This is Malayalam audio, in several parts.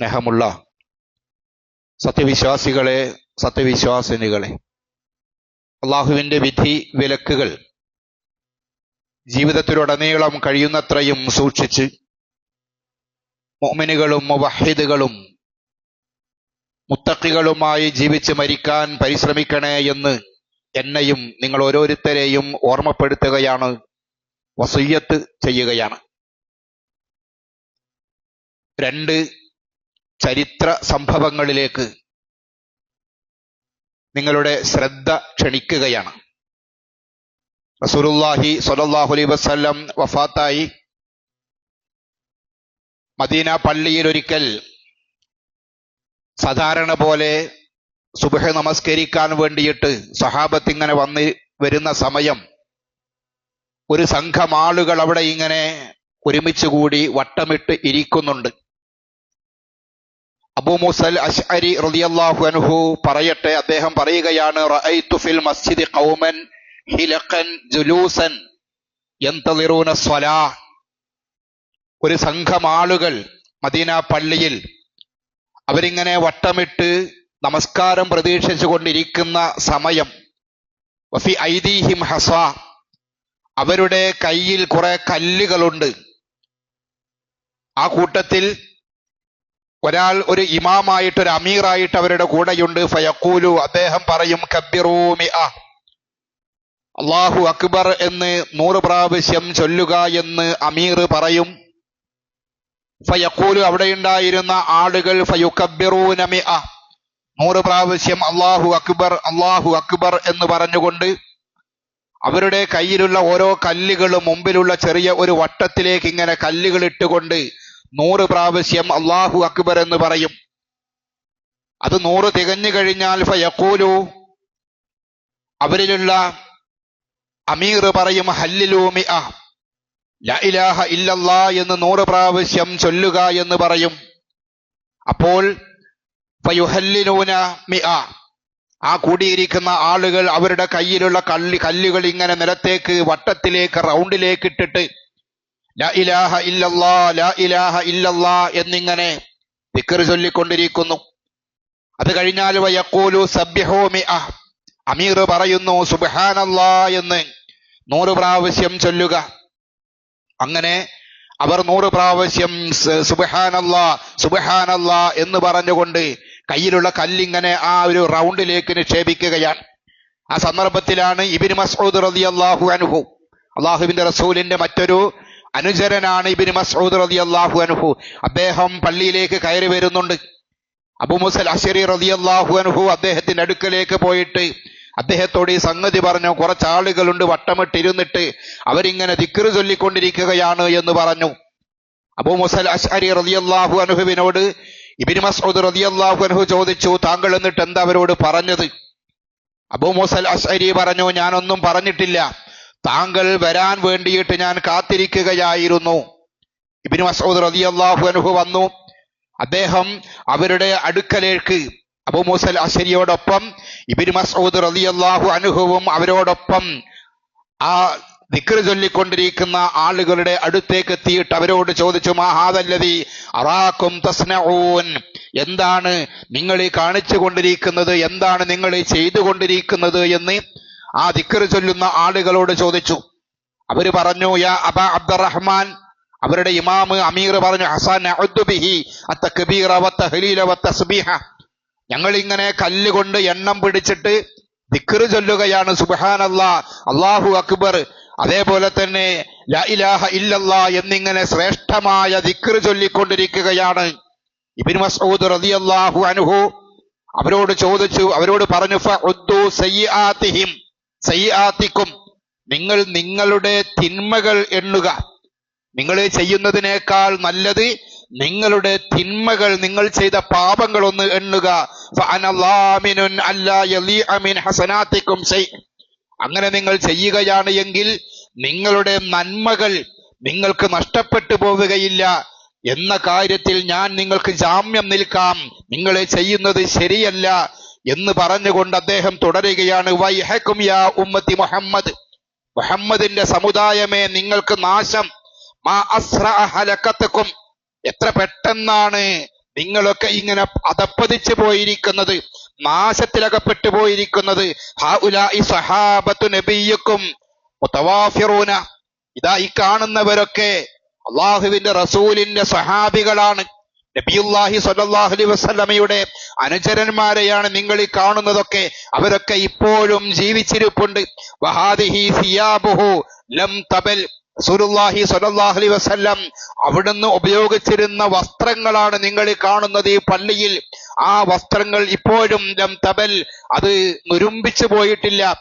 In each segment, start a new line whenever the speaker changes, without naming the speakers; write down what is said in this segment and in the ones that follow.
സ്നേഹമുള്ള സത്യവിശ്വാസികളെ സത്യവിശ്വാസിനികളെ അള്ളാഹുവിന്റെ വിധി വിലക്കുകൾ ജീവിതത്തിലുടനീളം കഴിയുന്നത്രയും സൂക്ഷിച്ച് മോമിനുകളും മുവഹിദുകളും മുത്തക്കികളുമായി ജീവിച്ച് മരിക്കാൻ പരിശ്രമിക്കണേ എന്ന് എന്നെയും നിങ്ങൾ ഓരോരുത്തരെയും ഓർമ്മപ്പെടുത്തുകയാണ് വസൂയത്ത് ചെയ്യുകയാണ്. രണ്ട് ചരിത്ര സംഭവങ്ങളിലേക്ക് നിങ്ങളുടെ ശ്രദ്ധ ക്ഷണിക്കുകയാണ്. റസൂലുള്ളാഹി സ്വല്ലല്ലാഹു അലൈഹി വസല്ലം വഫാത്തായി. മദീന പള്ളിയിൽ ഒരിക്കൽ സാധാരണ പോലെ സുബഹ നമസ്കരിക്കാൻ വേണ്ടിയിട്ട് സഹാബത്ത് ഇങ്ങനെ വന്ന് വരുന്ന സമയം ഒരു സംഘം ആളുകൾ അവിടെ ഇങ്ങനെ ഒരുമിച്ച് കൂടി വട്ടമിട്ട് ഇരിക്കുന്നുണ്ട്. അബൂ മുസൽ അഷ്അരി റളിയല്ലാഹു അൻഹു പറയട്ടെ. അദ്ദേഹം പറയുകയാണ് റഅയ്തു ഫിൽ മസ്ജിദി ഖൗമൻ ഹിലഖൻ ജുലൂസൻ യന്തളിറൂന സ്വലാ. ഒരു സംഘം ആളുകൾ മദീന പള്ളിയിൽ അവരിങ്ങനെ വട്ടമിട്ട് നമസ്കാരം പ്രതീക്ഷിച്ചു കൊണ്ടിരിക്കുന്ന സമയം. വഫി ഐദീഹിം ഹസ അവരുടെ കയ്യിൽ കുറെ കല്ലുകളുണ്ട്. ആ കൂട്ടത്തിൽ ഒരാൾ ഒരു ഇമാമായിട്ട് ഒരു അമീറായിട്ട് അവരുടെ കൂടെയുണ്ട്. ഫയക്കൂലു അദ്ദേഹം പറയും കബിറൂമി അള്ളാഹു അക്ബർ എന്ന് നൂറ് പ്രാവശ്യം ചൊല്ലുക എന്ന് അമീർ പറയും. ഫയക്കൂലു അവിടെയുണ്ടായിരുന്ന ആളുകൾ ഫയുക്കബിറൂനമി നൂറ് പ്രാവശ്യം അള്ളാഹു അക്ബർ അള്ളാഹു അക്ബർ എന്ന് പറഞ്ഞുകൊണ്ട് അവരുടെ കയ്യിലുള്ള ഓരോ കല്ലുകളും മുമ്പിലുള്ള ചെറിയ ഒരു വട്ടത്തിലേക്ക് ഇങ്ങനെ കല്ലുകൾ ഇട്ടുകൊണ്ട് നൂറ് പ്രാവശ്യം അള്ളാഹു അക്ബർ എന്ന് പറയും. അത് നൂറ് തികഞ്ഞു കഴിഞ്ഞാൽ ഫയക്കൂലു അവരിലുള്ള അമീർ പറയും ഹല്ലിലൂമി ആ ലാ ഇലാഹ ഇല്ലല്ലാ എന്ന് നൂറ് പ്രാവശ്യം ചൊല്ലുക എന്ന് പറയും. അപ്പോൾ മിഅ. ആ കൂടിയിരിക്കുന്ന ആളുകൾ അവരുടെ കയ്യിലുള്ള കല്ല് കല്ലുകൾ ഇങ്ങനെ നിലത്തേക്ക് വട്ടത്തിലേക്ക് റൗണ്ടിലേക്ക് ഇട്ടിട്ട് ഇലാഹ ഇലാഹ ഇല്ലല്ലാ എന്നിങ്ങനെ ദിക്ർ ചൊല്ലിക്കൊണ്ടിരിക്കുന്നു. അത് കഴിഞ്ഞാൽ വയക്കൂലു സബ്യഹോമി അഹ് അമീർ പറയുന്നു സുബ്ഹാനല്ലാ എന്ന് നൂറ് പ്രാവശ്യം ചൊല്ലുക. അങ്ങനെ അവർ നൂറ് പ്രാവശ്യം സുബഹാനല്ലാ സുബഹാനല്ലാ എന്ന് പറഞ്ഞുകൊണ്ട് കയ്യിലുള്ള കല്ലിങ്ങനെ ആ ഒരു റൗണ്ടിലേക്ക് നിക്ഷേപിക്കുകയാണ്. ആ സന്ദർഭത്തിലാണ് ഇബിൻ മസ്ഊദ് അള്ളാഹു അനുഭവം അള്ളാഹുവിന്റെ റസൂലിന്റെ മറ്റൊരു അനുചരനാണ് ഇബിന് മസൂദ് റതി അള്ളാഹു അനുഹു അദ്ദേഹം പള്ളിയിലേക്ക് കയറി വരുന്നുണ്ട്. അബു മുസൽ റതി അള്ളാഹു അനുഹു അദ്ദേഹത്തിന്റെ അടുക്കലേക്ക് പോയിട്ട് അദ്ദേഹത്തോട് ഈ സംഗതി പറഞ്ഞു. കുറച്ച് ആളുകളുണ്ട് വട്ടമിട്ടിരുന്നിട്ട് അവരിങ്ങനെ ദിക്ർ ചൊല്ലിക്കൊണ്ടിരിക്കുകയാണ് എന്ന് പറഞ്ഞു. അബു മുസൽ അഷ്അരി റളിയല്ലാഹു അൻഹുവിനോട് ഇബ്നു മസ്ഊദ് റളിയല്ലാഹു അനുഹു ചോദിച്ചു താങ്കൾ എന്നിട്ട് എന്താ അവരോട് പറഞ്ഞത്? അബു മുസൽ അഷ്അരി പറഞ്ഞു ഞാനൊന്നും പറഞ്ഞിട്ടില്ല. താങ്കൾ വരാൻ വേണ്ടിയിട്ട് ഞാൻ കാത്തിരിക്കുകയായിരുന്നു. ഇബ്നു മസ്ഊദ് റളിയല്ലാഹു അൻഹു വന്നു. അദ്ദേഹം അവരുടെ അടുക്കലേക്ക് അബൂ മുസൽ അഷരിയോടൊപ്പം ഇബിൻ മസൂദ് റളിയല്ലാഹു അൻഹുവും അവരോടൊപ്പം ആ ദിക്ർ ചൊല്ലിക്കൊണ്ടിരിക്കുന്ന ആളുകളുടെ അടുത്തേക്ക് എത്തിയിട്ട് അവരോട് ചോദിച്ചു മഹാദല്ലതി അറാക്കും തസ്നഊൻ? എന്താണ് നിങ്ങൾ കാണിച്ചു കൊണ്ടിരിക്കുന്നത് എന്താണ് നിങ്ങൾ ഈ ചെയ്തുകൊണ്ടിരിക്കുന്നത്? എന്ന് ആ ദിക്ർ ചൊല്ലുന്ന ആളുകളോട് ചോദിച്ചു. അവർ പറഞ്ഞു യാ അബ അബ്ദുറഹ്മാൻ. അവരുടെ ഇമാമ് അമീർ പറഞ്ഞു ഹസാൻ ഞങ്ങൾ ഇങ്ങനെ കല്ലുകൊണ്ട് എണ്ണം പിടിച്ചിട്ട് ദിക്ർ ചൊല്ലുകയാണ്. സുബ്ഹാനല്ലാ അള്ളാഹു അക്ബർ. അതേപോലെ തന്നെ ലാ ഇലാഹ ഇല്ലല്ലാ എന്നിങ്ങനെ ശ്രേഷ്ഠമായ ദിക്ർ ചൊല്ലിക്കൊണ്ടിരിക്കുകയാണ്. ഇബിൻ മസ്ഊദ് റളിയല്ലാഹു അൻഹു അവരോട് ചോദിച്ചു അവരോട് പറഞ്ഞു ഫഉദ്ദു സയ്യിആതിഹിം സയ്യിആതിക്കും നിങ്ങൾ നിങ്ങളുടെ തിന്മകൾ എണ്ണുക. നിങ്ങൾ ചെയ്യുന്നതിനേക്കാൾ നല്ലത് നിങ്ങളുടെ തിന്മകൾ നിങ്ങൾ ചെയ്ത പാപങ്ങൾ ഒന്ന് എണ്ണുക അങ്ങനെ നിങ്ങൾ ചെയ്യുകയാണ് എങ്കിൽ നിങ്ങളുടെ നന്മകൾ നിങ്ങൾക്ക് നഷ്ടപ്പെട്ടു പോവുകയില്ല. എന്ന കാര്യത്തിൽ ഞാൻ നിങ്ങൾക്ക് ജാമ്യം നിൽക്കാം. നിങ്ങൾ ചെയ്യുന്നത് ശരിയല്ല. എന്ന് പറഞ്ഞുകൊണ്ട് അദ്ദേഹം തുടരുകയാണ്. വൈഹക്കും യാ ഉമ്മത്തി മുഹമ്മദ്. മുഹമ്മദിന്റെ സമുദായമേ നിങ്ങൾക്ക് നാശം. മാ അസ്ര ഹലക്കത്തക്കും. എത്ര പെട്ടെന്നാണ് നിങ്ങളൊക്കെ ഇങ്ങനെ അതപ്പതിച്ചു പോയിരിക്കുന്നത്. നാശത്തിലകപ്പെട്ടു പോയിരിക്കുന്നത്. സഹാബത്തു നബിയക്കും കാണുന്നവരൊക്കെ അള്ളാഹുവിന്റെ റസൂലിന്റെ സഹാബികളാണ്. നബിയുല്ലാഹി സ്വല്ലല്ലാഹു അലൈഹി വസല്ലമയുടെ അനുചരന്മാരെയാണ് നിങ്ങൾ ഈ കാണുന്നതൊക്കെ. അവരൊക്കെ ഇപ്പോഴും ജീവിച്ചിരിപ്പുണ്ട്. വഹാദിഹി സിയാബുഹു ലം തബൽ. റസൂലുള്ളാഹി സ്വല്ലല്ലാഹു അലൈഹി വസല്ലം അവിടുന്ന് ഉപയോഗിച്ചിരുന്ന വസ്ത്രങ്ങളാണ് നിങ്ങൾ കാണുന്നത് ഈ പള്ളിയിൽ. ആ വസ്ത്രങ്ങൾ ഇപ്പോഴും ലം തബൽ. അത് നുരുമ്പിച്ചു പോയിട്ടില്ല.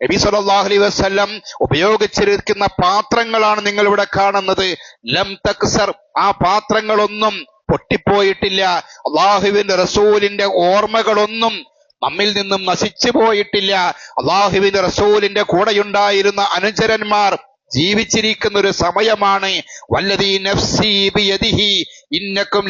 നബി സല്ലല്ലാഹു അലൈഹി വസല്ലം ഉപയോഗിച്ചിരിക്കുന്ന പാത്രങ്ങളാണ് നിങ്ങൾ ഇവിടെ കാണുന്നത്. ലം തക്സർ ആ പാത്രങ്ങളൊന്നും പൊട്ടിപ്പോയിട്ടില്ല. അള്ളാഹുവിന്റെ റസൂലിന്റെ ഓർമ്മകളൊന്നും നമ്മിൽ നിന്നും നശിച്ചു പോയിട്ടില്ല. അള്ളാഹുവിന്റെ റസൂലിന്റെ കൂടെയുണ്ടായിരുന്ന അനുചരന്മാർ ജീവിച്ചിരിക്കുന്ന ഒരു സമയമാണ്. വല്ലതീ നഫ്സി ബിയദിഹി ഇന്നക്കും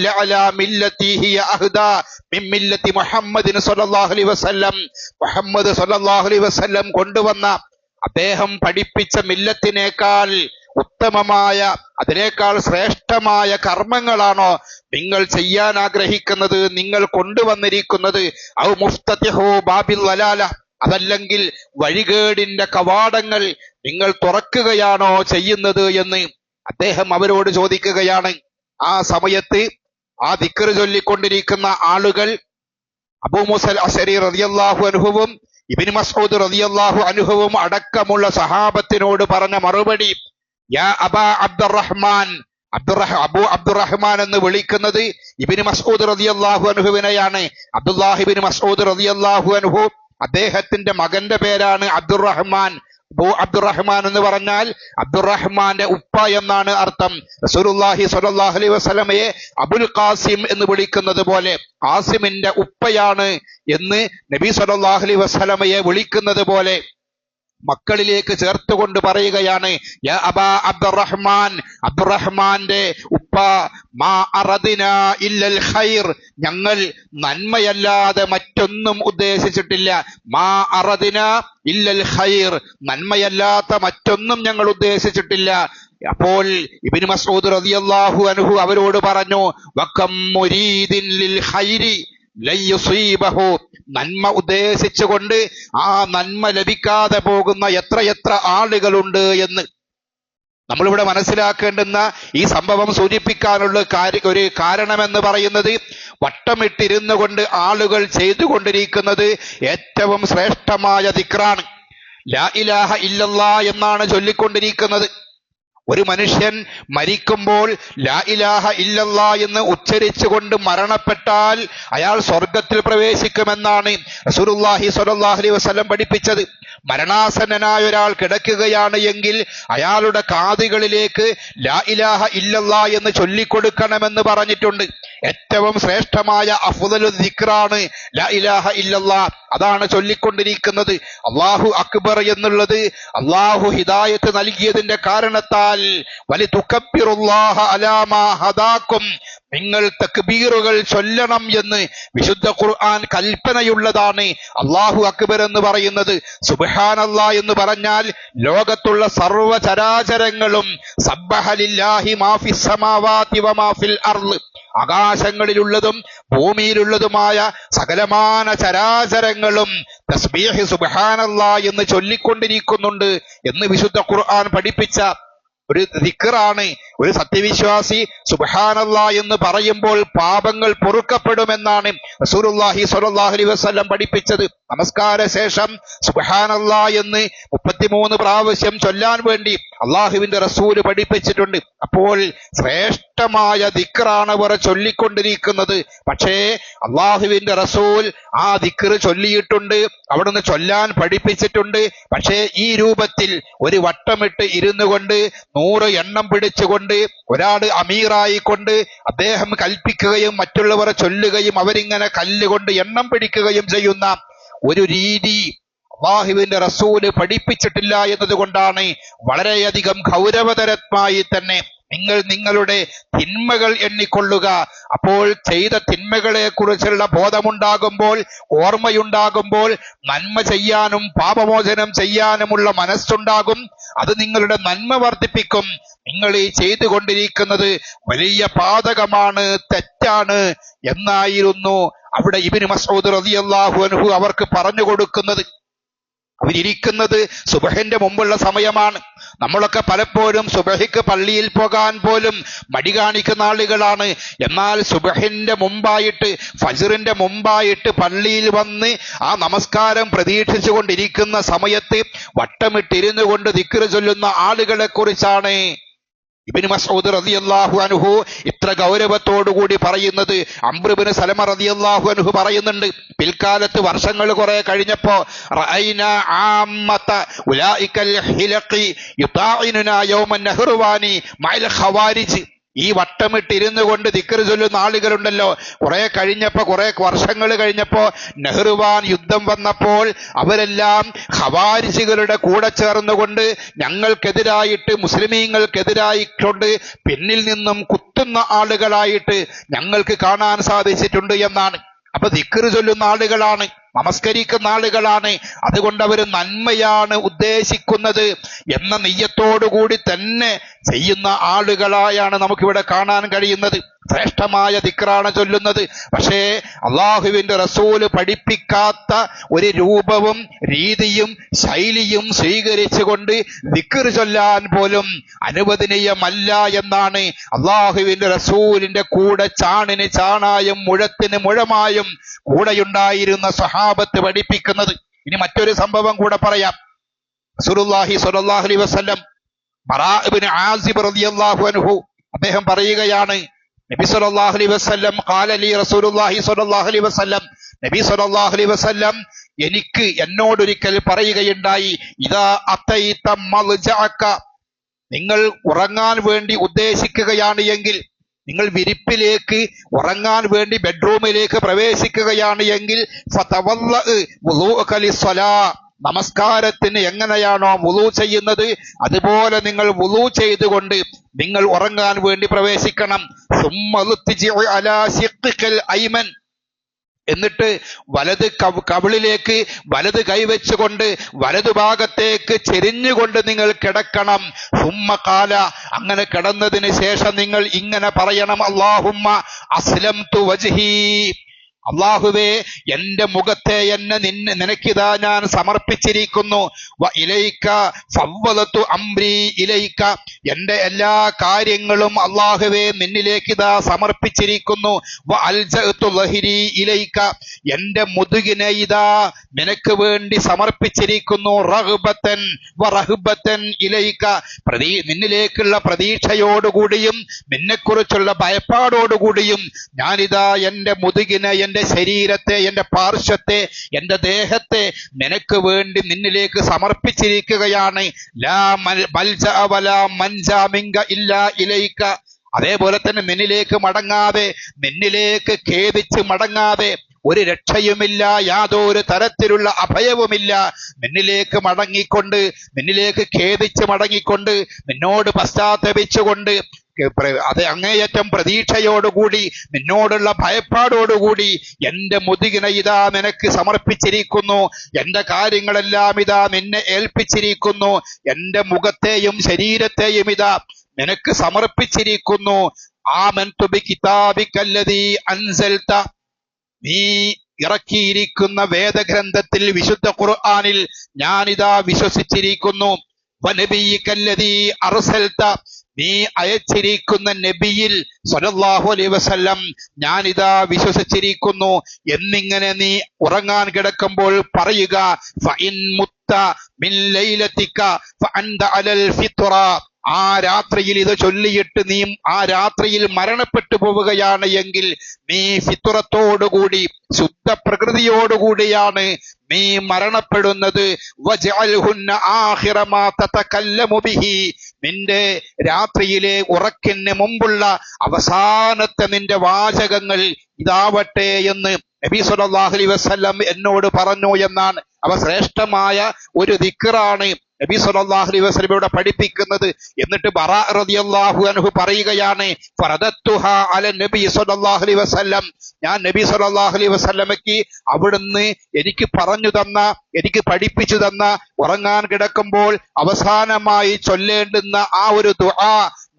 സ്വല്ലല്ലാഹു അലൈഹി വസല്ലം. മുഹമ്മദ് സ്വല്ലല്ലാഹു അലൈഹി വസല്ലം കൊണ്ടുവന്ന അദ്ദേഹം പഠിപ്പിച്ച മില്ലത്തിനേക്കാൾ ഉത്തമമായ അതിനേക്കാൾ ശ്രേഷ്ഠമായ കർമ്മങ്ങളാണോ നിങ്ങൾ ചെയ്യാൻ ആഗ്രഹിക്കുന്നത് നിങ്ങൾ കൊണ്ടുവന്നിരിക്കുന്നത്? ഔ മുഫ്തത്തിഹു ബാബിൽ വലാല. അതല്ലെങ്കിൽ വഴികേടിന്റെ കവാടങ്ങൾ നിങ്ങൾ തുറക്കുകയാണോ ചെയ്യുന്നത് എന്ന് അദ്ദേഹം അവരോട് ചോദിക്കുകയാണ്. ആ സമയത്ത് ആ ദിക്കറ് ചൊല്ലിക്കൊണ്ടിരിക്കുന്ന ആളുകൾ അബൂ മൂസൽ അസരി റളിയല്ലാഹു അൻഹുവും ഇബ്നു മസ്ഊദ് റളിയല്ലാഹു അൻഹുവും അടക്കമുള്ള സഹാബത്തിനോട് പറഞ്ഞ മറുപടി യാ അബാ അബ്ദുറഹ്മാൻ അബ്ദുറഹ് അബു അബ്ദുറഹ്മാൻ എന്ന് വിളിക്കുന്നത് ഇബ്നു മസ്ഊദ് റളിയല്ലാഹു അൻഹുവിനെയാണ്. അബ്ദുല്ലാഹിബിൻ മസ്ഊദ് റളിയല്ലാഹു അൻഹു അദ്ദേഹത്തിന്റെ മകന്റെ പേരാണ് അബ്ദുറഹ്മാൻ. അബൂ അബ്ദുറഹ്മാൻ എന്ന് പറഞ്ഞാൽ അബ്ദുറഹ്മാന്റെ ഉപ്പ എന്നാണ് അർത്ഥം. റസൂലുള്ളാഹി സ്വല്ലല്ലാഹു അലൈഹി വസല്ലമയെ അബുൽ ഖാസിം എന്ന് വിളിക്കുന്നത് പോലെ ഖാസിമിന്റെ ഉപ്പയാണ് എന്ന് നബി സ്വല്ലല്ലാഹു അലൈഹി വസല്ലമയെ വിളിക്കുന്നത് പോലെ. മക്കളിലേക്ക് ചേർത്തുകൊണ്ട് പറയുകയാണ് അബ്ദുറഹ്മാൻ അബ്ദുറഹ്മാന്റെ ഉപ്പ മാ ഇല്ലൽ ഖൈർ ഞങ്ങൾ നന്മയല്ലാതെ മറ്റൊന്നും ഉദ്ദേശിച്ചിട്ടില്ല. മാ അറദിന ഇല്ലൽ ഖൈർ നന്മയല്ലാത്ത മറ്റൊന്നും ഞങ്ങൾ ഉദ്ദേശിച്ചിട്ടില്ല. അപ്പോൾ ഇബ്നു മസ്ഊദ് റളിയല്ലാഹു അൻഹു അവരോട് പറഞ്ഞു വക്കം മുരീദിൻ ലിൽ ഖൈരി ലൻ യുസീബഹു നന്മ ഉദ്ദേശിച്ചുകൊണ്ട് ആ നന്മ ലഭിക്കാതെ പോകുന്ന എത്രയെത്ര ആളുകളുണ്ട് എന്ന്. നമ്മളിവിടെ മനസ്സിലാക്കേണ്ടുന്ന ഈ സംഭവം സൂചിപ്പിക്കാനുള്ള കാര്യ ഒരു കാരണമെന്ന് പറയുന്നത് വട്ടമിട്ടിരുന്നു കൊണ്ട് ആളുകൾ ചെയ്തുകൊണ്ടിരിക്കുന്നത് ഏറ്റവും ശ്രേഷ്ഠമായ ദിക്റാണ്. ലാ ഇലാഹ ഇല്ലല്ലാ എന്നാണ് ചൊല്ലിക്കൊണ്ടിരിക്കുന്നത്. ഒരു മനുഷ്യൻ മരിക്കുമ്പോൾ ലാ ഇലാഹ ഇല്ലല്ല എന്ന് ഉച്ചരിച്ചുകൊണ്ട് മരണപ്പെട്ടാൽ അയാൾ സ്വർഗത്തിൽ പ്രവേശിക്കുമെന്നാണ് റസൂലുള്ളാഹി സ്വല്ലല്ലാഹു അലൈഹി വസല്ലം പഠിപ്പിച്ചത്. മരണാസന്നനായ ഒരാൾ കിടക്കുകയാണ് എങ്കിൽ അയാളുടെ കാതുകളിലേക്ക് ലാ ഇലാഹ ഇല്ലല്ല എന്ന് ചൊല്ലിക്കൊടുക്കണമെന്ന് പറഞ്ഞിട്ടുണ്ട്. ഏറ്റവും ശ്രേഷ്ഠമായ അഫ്ദലു ദിക്റാണ് ലാ ഇലാഹ ഇല്ലല്ല. അതാണ് ചൊല്ലിക്കൊണ്ടിരിക്കുന്നത്. അള്ളാഹു അക്ബർ എന്നുള്ളത് അള്ളാഹു ഹിദായത്ത് നൽകിയതിന്റെ കാരണത്താൽ ഹദാക്കും നിങ്ങൾ തക്ബീറുകൾ ചൊല്ലണം എന്ന് വിശുദ്ധ ഖുർആൻ കൽപ്പനയുള്ളതാണ് അള്ളാഹു അക്ബർ എന്ന് പറയുന്നത്. സുബ്ഹാനല്ലാ എന്ന് പറഞ്ഞാൽ ലോകത്തുള്ള സർവചരാചരങ്ങളും ആകാശങ്ങളിലുള്ളതും ഭൂമിയിലുള്ളതുമായ സകലമാന ചരാചരങ്ങളും തസ്ബീഹ് സുബ്ഹാനല്ലാ എന്ന് ചൊല്ലിക്കൊണ്ടിരിക്കുന്നുണ്ട് എന്ന് വിശുദ്ധ ഖുർആൻ പഠിപ്പിച്ച ഒരു ദിക്റാണ് ഒരു സത്യവിശ്വാസി സുബ്ഹാനല്ലാ എന്ന് പറയുമ്പോൾ പാപങ്ങൾ പൊറുക്കപ്പെടുമെന്നാണ് സ്വല്ലല്ലാഹു അലൈഹി വസല്ലം പഠിപ്പിച്ചത്. നമസ്കാര ശേഷം സുബ്ഹാനല്ലാ എന്ന് മുപ്പത്തിമൂന്ന് പ്രാവശ്യം ചൊല്ലാൻ വേണ്ടി അള്ളാഹുവിന്റെ റസൂൽ പഠിപ്പിച്ചിട്ടുണ്ട്. അപ്പോൾ ശ്രേഷ്ഠമായ ദിക്റാണ് അവർ ചൊല്ലിക്കൊണ്ടിരിക്കുന്നത്. പക്ഷേ അള്ളാഹുവിന്റെ റസൂൽ ആ ദിക്കറ് ചൊല്ലിയിട്ടുണ്ട് അവിടുന്ന് ചൊല്ലാൻ പഠിപ്പിച്ചിട്ടുണ്ട്. പക്ഷേ ഈ രൂപത്തിൽ ഒരു വട്ടമിട്ട് ഇരുന്നു കൊണ്ട് നൂറ് എണ്ണം പിടിച്ചുകൊണ്ട് ഒരാൾ അമീറായിക്കൊണ്ട് അദ്ദേഹം കൽപ്പിക്കുകയും മറ്റുള്ളവർ ചൊല്ലുകയും അവരിങ്ങനെ കല്ലുകൊണ്ട് എണ്ണം പിടിക്കുകയും ചെയ്യുന്ന ഒരു രീതി അള്ളാഹുവിന്റെ റസൂൽ പഠിപ്പിച്ചിട്ടില്ല എന്നതുകൊണ്ടാണ് വളരെയധികം ഗൗരവതരമായി തന്നെ നിങ്ങൾ നിങ്ങളുടെ തിന്മകൾ എണ്ണിക്കൊള്ളുക. അപ്പോൾ ചെയ്ത തിന്മകളെ കുറിച്ചുള്ള ബോധമുണ്ടാകുമ്പോൾ ഓർമ്മയുണ്ടാകുമ്പോൾ നന്മ ചെയ്യാനും പാപമോചനം ചെയ്യാനുമുള്ള മനസ്സുണ്ടാകും. അത് നിങ്ങളുടെ നന്മ വർദ്ധിപ്പിക്കും. നിങ്ങൾ ഈ ചെയ്തുകൊണ്ടിരിക്കുന്നത് വലിയ പാതകമാണ് തെറ്റാണ് എന്നായിരുന്നു അവിടെ ഇബിന് മസൂദ് റളിയല്ലാഹു അൻഹു അവർക്ക് പറഞ്ഞു കൊടുക്കുന്നത്. അവരിയ്ക്കുന്നത് സുബഹിന്റെ മുമ്പുള്ള സമയമാണ്. നമ്മളൊക്കെ പലപ്പോഴും സുബഹിക്ക് പള്ളിയിൽ പോകാൻ പോലും മടി കാണിക്കുന്ന ആളുകളാണ്. എന്നാൽ സുബഹിന്റെ മുമ്പായിട്ട് ഫജറിന്റെ മുമ്പായിട്ട് പള്ളിയിൽ വന്ന് ആ നമസ്കാരം പ്രതീക്ഷിച്ചു കൊണ്ടിരിക്കുന്ന സമയത്ത് വട്ടമിട്ടിരുന്നു കൊണ്ട് ദിക്ർ ചൊല്ലുന്ന ആളുകളെ കുറിച്ചാണ് ഇബിന് മസൂദ് റളിയല്ലാഹു അൻഹു ഇത്ര ഗൗരവത്തോടുകൂടി പറയുന്നത് അംബ്രുബിന് സലമ റളിയല്ലാഹു അനുഹു പറയുന്നുണ്ട്. പിൽക്കാലത്ത് വർഷങ്ങൾ കുറെ കഴിഞ്ഞപ്പോ ഉലൈകൽ ഹിലഖി യുതാഇനുനാ യൗമൻ നഹ്റുവാനി ഖവാരിജ്. ഈ വട്ടമിട്ടിരുന്നു കൊണ്ട് ദിക്കറ് ചൊല്ലുന്ന ആളുകളുണ്ടല്ലോ. കുറെ കഴിഞ്ഞപ്പോ കുറെ വർഷങ്ങൾ കഴിഞ്ഞപ്പോ നെഹ്റുവാൻ യുദ്ധം വന്നപ്പോൾ അവരെല്ലാം ഹവാരിസികളുടെ കൂടെ ചേർന്നുകൊണ്ട് ഞങ്ങൾക്കെതിരായിട്ട് മുസ്ലിമീങ്ങൾക്കെതിരായിക്കൊണ്ട് പിന്നിൽ നിന്നും കുത്തുന്ന ആളുകളായിട്ട് ഞങ്ങൾക്ക് കാണാൻ സാധിച്ചിട്ടുണ്ട് എന്നാണ്. അപ്പൊ ദിക്കറ് ചൊല്ലുന്ന ആളുകളാണ്. നമസ്കരിക്കുന്ന ആളുകളാണ്. അതുകൊണ്ട് അവർ നന്മയാണ് ഉദ്ദേശിക്കുന്നത് എന്ന നെയ്യത്തോടുകൂടി തന്നെ ചെയ്യുന്ന ആളുകളായാണ് നമുക്കിവിടെ കാണാൻ കഴിയുന്നത്. ശ്രേഷ്ഠമായ ദിക്റാണ് ചൊല്ലുന്നത്. പക്ഷേ അള്ളാഹുവിന്റെ റസൂൽ പഠിപ്പിക്കാത്ത ഒരു രൂപവും രീതിയും ശൈലിയും സ്വീകരിച്ചുകൊണ്ട് ദിക്ർ ചൊല്ലാൻ പോലും അനുവദനീയമല്ല എന്നാണ് അള്ളാഹുവിന്റെ റസൂലിന്റെ കൂടെ ചാണിന് ചാണായും മുഴത്തിന് മുഴമായും കൂടെയുണ്ടായിരുന്ന സഹാബത്ത് പഠിപ്പിക്കുന്നത്. ഇനി മറ്റൊരു സംഭവം കൂടെ പറയാം. സുലുല്ലാഹി സുലല്ലാഹുലി വസ്ലം അദ്ദേഹം പറയുകയാണ് നബി സല്ലല്ലാഹു അലൈഹി വസല്ലം ഖാല ലി റസൂലുള്ളാഹി സ്വല്ലല്ലാഹു അലൈഹി വസല്ലം നബി സല്ലല്ലാഹു അലൈഹി വസല്ലം എനിക്ക് എന്നോടൊരിക്കൽ പറയുകയുണ്ടായി ഇതാ അത്തൈത മൽജഅക നിങ്ങൾ ഉറങ്ങാൻ വേണ്ടി ഉദ്ദേശിക്കുകയാണ് എങ്കിൽ നിങ്ങൾ വിരിപ്പിലേക്ക് ഉറങ്ങാൻ വേണ്ടി ബെഡ്റൂമിലേക്ക് പ്രവേശിക്കുകയാണ് എങ്കിൽ ഫതവല്ലഅ് വുളൂഅക നമസ്കാരത്തിന് എങ്ങനെയാണോ വുളു ചെയ്യുന്നത് അതുപോലെ നിങ്ങൾ വുളു ചെയ്തുകൊണ്ട് നിങ്ങൾ ഉറങ്ങാൻ വേണ്ടി പ്രവേശിക്കണം. ഐമൻ. എന്നിട്ട് വലത് കവ് കവിളിലേക്ക് വലത് കൈവച്ചുകൊണ്ട് വലതു ഭാഗത്തേക്ക് ചെരിഞ്ഞുകൊണ്ട് നിങ്ങൾ കിടക്കണം. സുമ്മ കാല അങ്ങനെ കിടന്നതിന് ശേഷം നിങ്ങൾ ഇങ്ങനെ പറയണം അള്ളാഹുമ്മ അസ്ലം തു വജ്ഹി. അള്ളാഹുവേ എന്റെ മുഖത്തെ എന്നെ നിന്നെ നിനക്കിതാ ഞാൻ സമർപ്പിച്ചിരിക്കുന്നു. എന്റെ എല്ലാ കാര്യങ്ങളും അള്ളാഹുവേ നിന്നിലേക്ക് ഇതാ സമർപ്പിച്ചിരിക്കുന്നു എന്റെ മുതുകിനെ ഇതാ നിനക്ക് വേണ്ടി സമർപ്പിച്ചിരിക്കുന്നു. റഹ്ബത്തൻ റഹ്ബത്തൻ ഇലൈക്ക. പ്രതീ നിന്നിലേക്കുള്ള പ്രതീക്ഷയോടുകൂടിയും നിന്നെക്കുറിച്ചുള്ള ഭയപ്പാടോടുകൂടിയും ഞാനിതാ എന്റെ മുതുകിനെ എന്റെ ശരീരത്തെ എന്റെ പാർശ്വത്തെ എന്റെ ദേഹത്തെ നിനക്ക് വേണ്ടി നിന്നിലേക്ക് സമർപ്പിച്ചിരിക്കുകയാണ്. ലാ മൽ- മൽജഅ വലാ മൻജാ മിങ്ക ഇല്ലാ അതേപോലെ തന്നെ നിന്നിലേക്ക് മടങ്ങാതെ നിന്നിലേക്ക് ഖേദിച്ച് മടങ്ങാതെ ഒരു രക്ഷയുമില്ല യാതൊരു തരത്തിലുള്ള അഭയവുമില്ല. നിന്നിലേക്ക് മടങ്ങിക്കൊണ്ട് നിന്നിലേക്ക് ഖേദിച്ച് മടങ്ങിക്കൊണ്ട് നിന്നോട് പശ്ചാത്തപിച്ചുകൊണ്ട് അത് അങ്ങേയറ്റം പ്രതീക്ഷയോടുകൂടി നിന്നോടുള്ള ഭയപ്പാടോടുകൂടി എന്റെ മുതുകിനെ ഇതാ നിനക്ക് സമർപ്പിച്ചിരിക്കുന്നു. എന്റെ കാര്യങ്ങളെല്ലാം ഇതാ നിന്നെ ഏൽപ്പിച്ചിരിക്കുന്നു. എന്റെ മുഖത്തെയും ശരീരത്തെയും ഇതാ നിനക്ക് സമർപ്പിച്ചിരിക്കുന്നു. ആമൻതുബി കിതാബിക്കല്ലതീ അൻസൽത്ത നീ ഇറക്കിയിരിക്കുന്ന വേദഗ്രന്ഥത്തിൽ വിശുദ്ധ ഖുർആാനിൽ ഞാനിതാ വിശ്വസിച്ചിരിക്കുന്നു. വനബിയിക്കല്ലതീ അർസൽത്ത നീ അയച്ചിരിക്കുന്ന നബിയിൽ സ്വലല്ലാഹു അലൈഹി വസല്ലം ഞാനിതാ വിശ്വസിച്ചിരിക്കുന്നു. എന്നിങ്ങനെ നീ ഉറങ്ങാൻ കിടക്കുമ്പോൾ പറയുക ആ രാത്രിയിൽ ഇത് ചൊല്ലിയിട്ട് നീ ആ രാത്രിയിൽ മരണപ്പെട്ടു പോവുകയാണ് എങ്കിൽ നീ ഫിത്തുറത്തോടുകൂടി ശുദ്ധ പ്രകൃതിയോടുകൂടിയാണ് നീ മരണപ്പെടുന്നത്. നിന്റെ രാത്രിയിലെ ഉറക്കിന് മുമ്പുള്ള അവസാനത്തെ നിന്റെ വാചകങ്ങൾ ഇതാവട്ടെ എന്ന് നബി സല്ലല്ലാഹു അലൈഹി വസല്ലം എന്നോട് പറഞ്ഞു എന്നാണ്. അവ ശ്രേഷ്ഠമായ ഒരു ദിക്റാണ്. നബി സല്ലല്ലാഹു അലൈഹി ഇവിടെ പഠിപ്പിക്കുന്നത്. എന്നിട്ട് ബറാ റളിയല്ലാഹു അൻഹു പറയുകയാണ് അല നബി സല്ലല്ലാഹു അലൈഹി വസല്ലം. ഞാൻ നബി സല്ലല്ലാഹു അലൈഹി വസല്ലമക്കി അവിടുന്ന് എനിക്ക് പറഞ്ഞു തന്ന എനിക്ക് പഠിപ്പിച്ചു തന്ന ഉറങ്ങാൻ കിടക്കുമ്പോൾ അവസാനമായി ചൊല്ലേണ്ടുന്ന ആ ഒരു ദുആ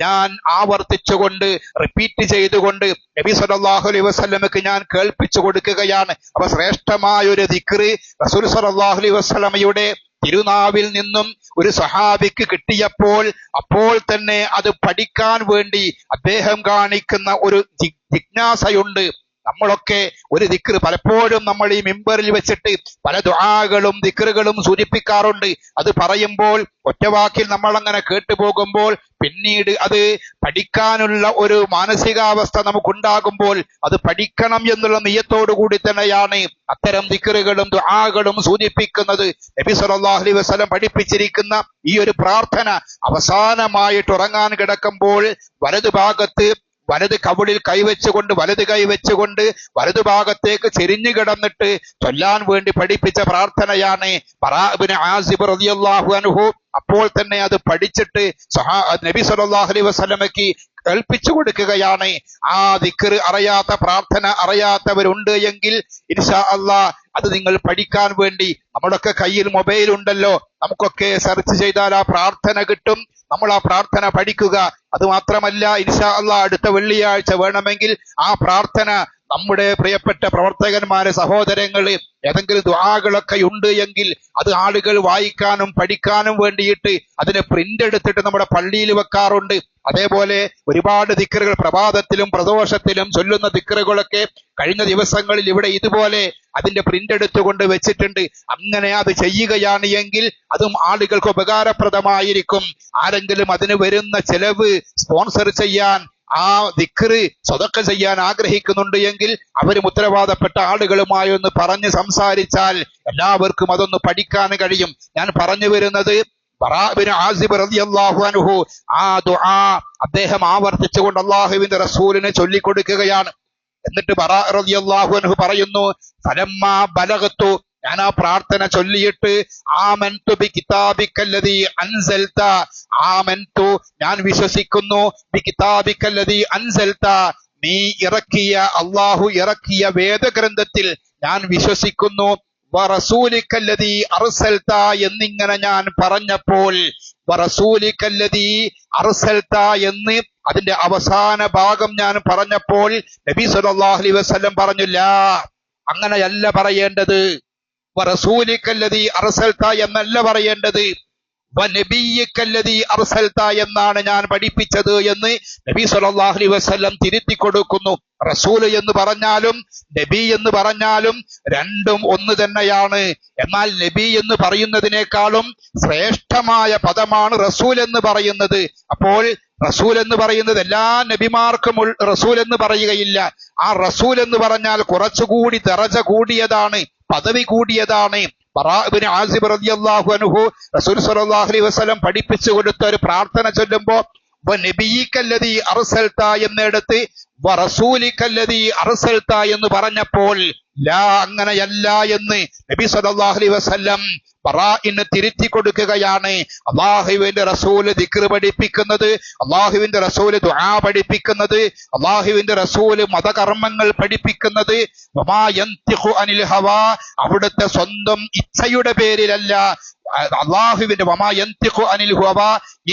ഞാൻ ആവർത്തിച്ചുകൊണ്ട് റിപ്പീറ്റ് ചെയ്തുകൊണ്ട് നബി സല്ലല്ലാഹു അലൈഹി വസല്ലമക്ക് ഞാൻ കേൾപ്പിച്ചു കൊടുക്കുകയാണ്. അപ്പൊ ശ്രേഷ്ഠമായ ഒരു ദിക്റ് റസൂൽ സല്ലല്ലാഹു അലൈഹി വസല്ലമയുടെ തിരുനാവിൽ നിന്നും ഒരു സഹാബിക്ക് കിട്ടിയപ്പോൾ അപ്പോൾ തന്നെ അത് പഠിക്കാൻ വേണ്ടി അദ്ദേഹം കാണിക്കുന്ന ഒരു ജിജ്ഞാസയുണ്ട്. നമ്മളൊക്കെ ഒരു ദിക്ർ പലപ്പോഴും നമ്മൾ ഈ മിമ്പറിൽ വെച്ചിട്ട് പല ദുആകളും ദിക്റുകളും സൂചിപ്പിക്കാറുണ്ട്. അത് പറയുമ്പോൾ ഒറ്റവാക്കിൽ നമ്മൾ അങ്ങനെ കേട്ടുപോകുമ്പോൾ പിന്നീട് അത് പഠിക്കാനുള്ള ഒരു മാനസികാവസ്ഥ നമുക്കുണ്ടാകുമ്പോൾ അത് പഠിക്കണം എന്നുള്ള നിയത്തോടു കൂടി തന്നെയാണ് അത്തരം ദിക്റുകളും ദുആകളും സൂചിപ്പിക്കുന്നത്. നബി സല്ലല്ലാഹു അലൈഹി വസല്ലം പഠിപ്പിച്ചിരിക്കുന്ന ഈ ഒരു പ്രാർത്ഥന അവസാനമായിട്ട് ഉറങ്ങാൻ കിടക്കുമ്പോൾ വലതുഭാഗത്ത് വലത് കവിളിൽ കൈവച്ചുകൊണ്ട് വലത് കൈവച്ചുകൊണ്ട് വലതു ഭാഗത്തേക്ക് ചെരിഞ്ഞു കിടന്നിട്ട് ചൊല്ലാൻ വേണ്ടി പഠിപ്പിച്ച പ്രാർത്ഥനയാണ് ആസിബ് അൻഹു. അപ്പോൾ തന്നെ അത് പഠിച്ചിട്ട് സഹാ നബി സലാഹലി അലൈഹി കേൾപ്പിച്ചു കൊടുക്കുകയാണ്. ആ ദിക്ർ അറിയാത്ത പ്രാർത്ഥന അറിയാത്തവരുണ്ട് എങ്കിൽ ഇൻഷാ അള്ളാ അത് നിങ്ങൾ പഠിക്കാൻ വേണ്ടി നമ്മളൊക്കെ കയ്യിൽ മൊബൈൽ ഉണ്ടല്ലോ നമുക്കൊക്കെ സെർച്ച് ചെയ്താൽ ആ പ്രാർത്ഥന കിട്ടും. നമ്മൾ ആ പ്രാർത്ഥന പഠിക്കുക. അത് മാത്രമല്ല ഇൻഷാ അള്ളാ അടുത്ത വെള്ളിയാഴ്ച വേണമെങ്കിൽ ആ പ്രാർത്ഥന നമ്മുടെ പ്രിയപ്പെട്ട പ്രവർത്തകന്മാരെ സഹോദരങ്ങളെ ഏതെങ്കിലും ദ്വാകളൊക്കെ ഉണ്ട് എങ്കിൽ അത് ആളുകൾ വായിക്കാനും പഠിക്കാനും വേണ്ടിയിട്ട് അതിനെ പ്രിന്റ് എടുത്തിട്ട് നമ്മുടെ പള്ളിയിൽ വെക്കാറുണ്ട്. അതേപോലെ ഒരുപാട് ദിക്കറുകൾ പ്രഭാതത്തിലും പ്രദോഷത്തിലും ചൊല്ലുന്ന ദിക്കറുകളൊക്കെ കഴിഞ്ഞ ദിവസങ്ങളിൽ ഇവിടെ ഇതുപോലെ അതിന്റെ പ്രിന്റ് എടുത്തുകൊണ്ട് വെച്ചിട്ടുണ്ട്. അങ്ങനെ അത് ചെയ്യുകയാണ് എങ്കിൽ അതും ആളുകൾക്ക് ഉപകാരപ്രദമായിരിക്കും. ആരെങ്കിലും അതിന് വരുന്ന ചെലവ് സ്പോൺസർ ചെയ്യാൻ ആ ദിക്റ് സ്വതക്ക ചെയ്യാൻ ആഗ്രഹിക്കുന്നുണ്ട് എങ്കിൽ അവരും ഉത്തരവാദപ്പെട്ട ആളുകളുമായി ഒന്ന് പറഞ്ഞ് സംസാരിച്ചാൽ എല്ലാവർക്കും അതൊന്ന് പഠിക്കാൻ കഴിയും. ഞാൻ പറഞ്ഞു വരുന്നത് അനുഹു ആ ദുആ അദ്ദേഹം ആവർത്തിച്ചുകൊണ്ട് അള്ളാഹുവിന്റെ റസൂലിനെ ചൊല്ലിക്കൊടുക്കുകയാണ്. എന്നിട്ട് ബറാ റളിയല്ലാഹു അൻഹു പറയുന്നു ഫലമ്മ ബലഗത്തു ഞാൻ ആ പ്രാർത്ഥന ചൊല്ലിയിട്ട് ആമൻ ബി കിതാബിക്കല്ലദീ അൻസൽത ആമൻതു ഞാൻ വിശ്വസിക്കുന്നു ബി കിതാബിക്കല്ലതി അൻസൽത നീ ഇറക്കിയ അള്ളാഹു ഇറക്കിയ വേദഗ്രന്ഥത്തിൽ ഞാൻ വിശ്വസിക്കുന്നു വറസൂലിക്കല്ലദീ അർസൽത എന്നിങ്ങനെ ഞാൻ പറഞ്ഞപ്പോൾ വറസൂലിക്കല്ലദീ അർസൽത എന്ന് അതിന്റെ അവസാന ഭാഗം ഞാൻ പറഞ്ഞപ്പോൾ നബി സല്ലല്ലാഹു അലൈഹി വസല്ലം പറഞ്ഞില്ല അങ്ങനെയല്ല പറയേണ്ടത്. എന്നല്ല പറയേണ്ടത്. എന്നാണ് ഞാൻ പഠിപ്പിച്ചത് എന്ന് നബി അലൈഹി വസല്ലം തിരുത്തി കൊടുക്കുന്നു. റസൂൽ എന്ന് പറഞ്ഞാലും നബി എന്ന് പറഞ്ഞാലും രണ്ടും ഒന്ന് തന്നെയാണ്. എന്നാൽ നബി എന്ന് പറയുന്നതിനേക്കാളും ശ്രേഷ്ഠമായ പദമാണ് റസൂൽ എന്ന് പറയുന്നത്. അപ്പോൾ റസൂൽ എന്ന് പറയുന്നത് എല്ലാ നബിമാർക്കും റസൂൽ എന്ന് പറയുകയില്ല. ആ റസൂൽ എന്ന് പറഞ്ഞാൽ കുറച്ചുകൂടി ദറജ കൂടിയതാണ്. പദവി കൂടിയതാണ്. ബറാഇബ്നു ആസിബ് റളിയല്ലാഹു അൻഹു റസൂൽ സല്ലല്ലാഹു അലൈഹി വസല്ലം പഠിപ്പിച്ചു കൊടുത്ത ഒരു പ്രാർത്ഥന ചൊല്ലുമ്പോ നബിയിക്കല്ലതി അർസൽത്ത എന്നിടത്ത് എന്ന് പറഞ്ഞപ്പോൾ ലാ അങ്ങനെയല്ല എന്ന് നബി അലൈഹി വസല്ലം ബറാഇന് തിരുത്തി കൊടുക്കുകയാണ്. അള്ളാഹുവിന്റെ റസൂൽ ദിക്റ് പഠിപ്പിക്കുന്നത് അള്ളാഹുവിന്റെ റസൂൽ ദുആ പഠിപ്പിക്കുന്നത് അള്ളാഹുവിന്റെ റസൂൽ മതകർമ്മങ്ങൾ പഠിപ്പിക്കുന്നത്. അനിൽ ഹവാ അവിടുത്തെ സ്വന്തം ഇച്ഛയുടെ പേരിലല്ല. അള്ളാഹുവിന്റെ അനിൽ